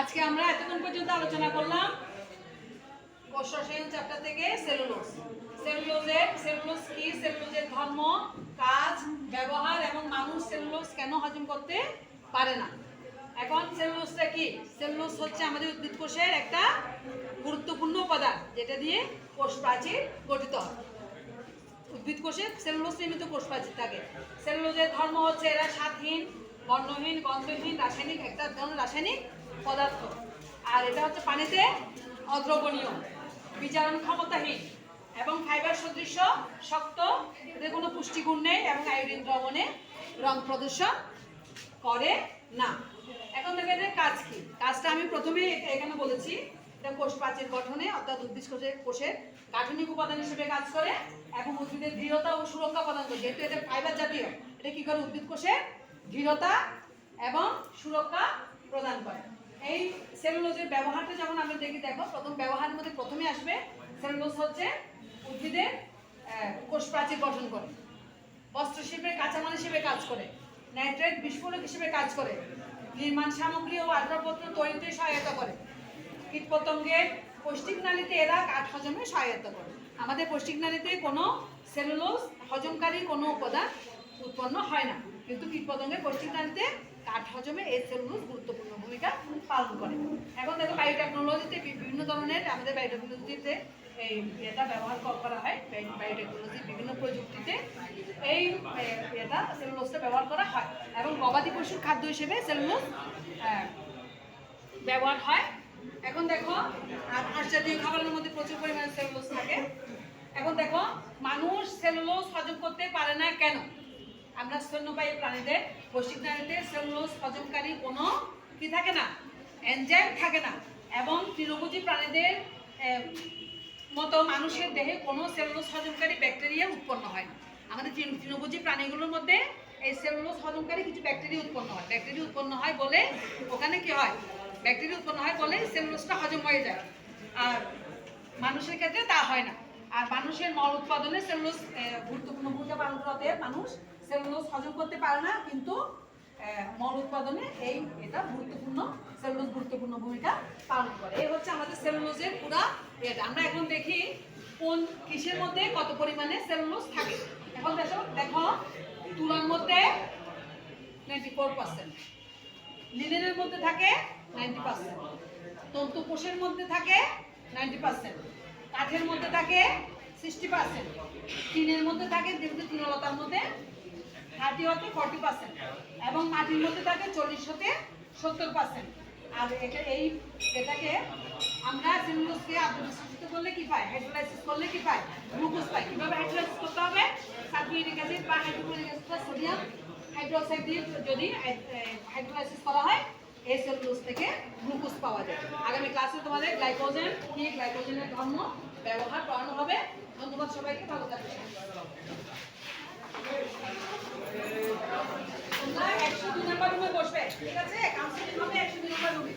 আজকে আমরা এতক্ষণ পর্যন্ত আলোচনা করলাম কোষ রসায়ন চ্যাপ্টার থেকে সেলুলোজ। সেলুলোজের সেলুলোজ কি? সেলুলোজের ধর্ম, কাজ, ব্যবহার এবং মানুষ সেলুলোজ কেন হজম করতে পারে না? এখন সেলুলোজটা কি? সেলুলোজ হচ্ছে আমাদের উদ্ভিদ কোষের একটা গুরুত্বপূর্ণ উপাদান, যেটা দিয়ে কোষ প্রাচীর গঠিত হয়। উদ্ভিদ কোষে সেলুলোজ নির্মিত কোষ প্রাচীর থাকে। সেলুলোজের ধর্ম হচ্ছে এরা স্বাদহীন বর্ণহীন, গন্ধহীন, রাসায়নিক, একটা ধরনের রাসায়নিক পদার্থ। আর এটা হচ্ছে পানিতে অদ্রবণীয় বিচারণ ক্ষমতাহীন এবং ফাইবার সদৃশ্য শক্ত এদের কোনো পুষ্টিগুণ নেই এবং আয়োডিন দ্রবণে রং প্রদর্শন করে না। এখন দেখে এদের কাজ কি? কাজটা আমি প্রথমে এখানে বলেছি, এটা কোষ প্রাচীর গঠনে অর্থাৎ উদ্ভিদ কোষের কোষের গাঠনিক উপাদান হিসেবে কাজ করে এবং উদ্ভিদের দৃঢ়তা ও সুরক্ষা প্রদান করে। যেহেতু এটা ফাইবার জাতীয়, এটা কি করে? উদ্ভিদ কোষের দৃঢ়তা এবং সুরক্ষা প্রদান করে। এই সেলুলোজের ব্যবহারটা যেমন আমরা দেখি, দেখো, প্রথম ব্যবহারের মধ্যে প্রথমে আসবে সেলুলোজ হচ্ছে উদ্ভিদের কোষ প্রাচীর গঠন করে। বস্ত্র শিল্পের কাঁচামাল হিসেবে কাজ করে। নাইট্রেট, বিস্ফোরক হিসেবে কাজ করে। নির্মাণ সামগ্রী ও আসবাবপত্র তৈরিতে সহায়তা করে। কীটপতঙ্গের পৌষ্টিক নালীতে এরা কাঠ হজমে সহায়তা করে। আমাদের পৌষ্টিক নালীতে কোনো সেলুলোজ হজমকারী কোনো উপাদান উৎপন্ন হয় না। কিন্তু কীটপতঙ্গের পৌষ্টিক নালীতে কাঠ হজমে এই সেলুলোজ গুরুত্বপূর্ণ ভূমিকা পালন করে। এখন দেখো বায়োটেকনোলজিতে বিভিন্ন ধরনের আমাদের বায়োটেকনোলজিতে এই এটা ব্যবহার করা হয়। বায়োটেকনোলজির বিভিন্ন প্রযুক্তিতে এই এটা সেলুলোজটা ব্যবহার করা হয়। এবং গবাদি পশুর খাদ্য হিসেবে সেলুলোজ ব্যবহার হয়। এখন দেখো, আর জাতীয় খাবারের মধ্যে প্রচুর পরিমাণে সেলুলোজ থাকে। এখন দেখো, মানুষ সেলুলোজ হজম করতে পারে না কেন? আমরা স্তন্যপায়ী প্রাণীদের পৌষ্টিক নালীতে সেলুলোজ হজমকারী কোনো কি থাকে না? এনজাইম থাকে না। এবং তৃণভোজী প্রাণীদের মতো মানুষের দেহে কোনো সেলুলোজ হজমকারী ব্যাকটেরিয়া উৎপন্ন হয় না। আমাদের তৃণভোজী প্রাণীগুলোর মধ্যে এই সেলুলোজ হজমকারী কিছু ব্যাকটেরিয়া উৎপন্ন হয়। ব্যাকটেরিয়া উৎপন্ন হয় বলে ওখানে কি হয়? ব্যাকটেরিয়া উৎপন্ন হয় বলে সেলুলোজটা হজম হয়ে যায়। আর মানুষের ক্ষেত্রে তা হয় না। আর মানুষের মল উৎপাদনে সেলুলোজ গুরুত্বপূর্ণ ভূমিকা পালন করতে মানুষ সেলুলোজ হজম করতে পারে না, কিন্তু মল উৎপাদনে এই এটা গুরুত্বপূর্ণ, সেলুলোজ গুরুত্বপূর্ণ ভূমিকা পালন করে। এই হচ্ছে আমাদের সেলুলোজের পুরা এটা আমরা এখন দেখি কোন কিসের মধ্যে কত পরিমাণে সেলুলোজ থাকে। এখন দেখো দেখো, তুলার মধ্যে নাইনটি ফোর পার্সেন্ট লিনেনের মধ্যে থাকে নাইনটি পার্সেন্ট তন্তু কোষের মধ্যে থাকে নাইনটি পার্সেন্ট কাঠের মধ্যে থাকে সিক্সটি পার্সেন্ট টিনের মধ্যে থাকে যেহেতু তৃণলতার মধ্যে থার্টি হতে ফর্টি পার্সেন্ট এবং মাটির মধ্যে থাকে চল্লিশ হতে সত্তর পার্সেন্ট। আর এটা এই এটাকে আমরা সেলুলোজকে আবৃত করলে কি পাই হাইড্রোলাইসিস করলে কি পাই গ্লুকোজ পাই কীভাবে হাইড্রোলাইসিস করতে হবে? সালফিউরিক অ্যাসিড বা হাইড্রোক্লোরিক অ্যাসিড সোডিয়াম হাইড্রোক্সাইড দিয়ে যদি হাইড্রোলাইসিস করা হয়, এই সেলুলোজ থেকে গ্লুকোজ পাওয়া যায়। আগামী ক্লাসে তোমাদের গ্লাইকোজেন কি? গ্লাইকোজেনের ধর্ম, ব্যবহার করানো হবে। ধন্যবাদ সবাইকে, ভালো থাকবে ঠিক আছে? কাউন্সিলিং হবে একশো দুই নম্বর রুমে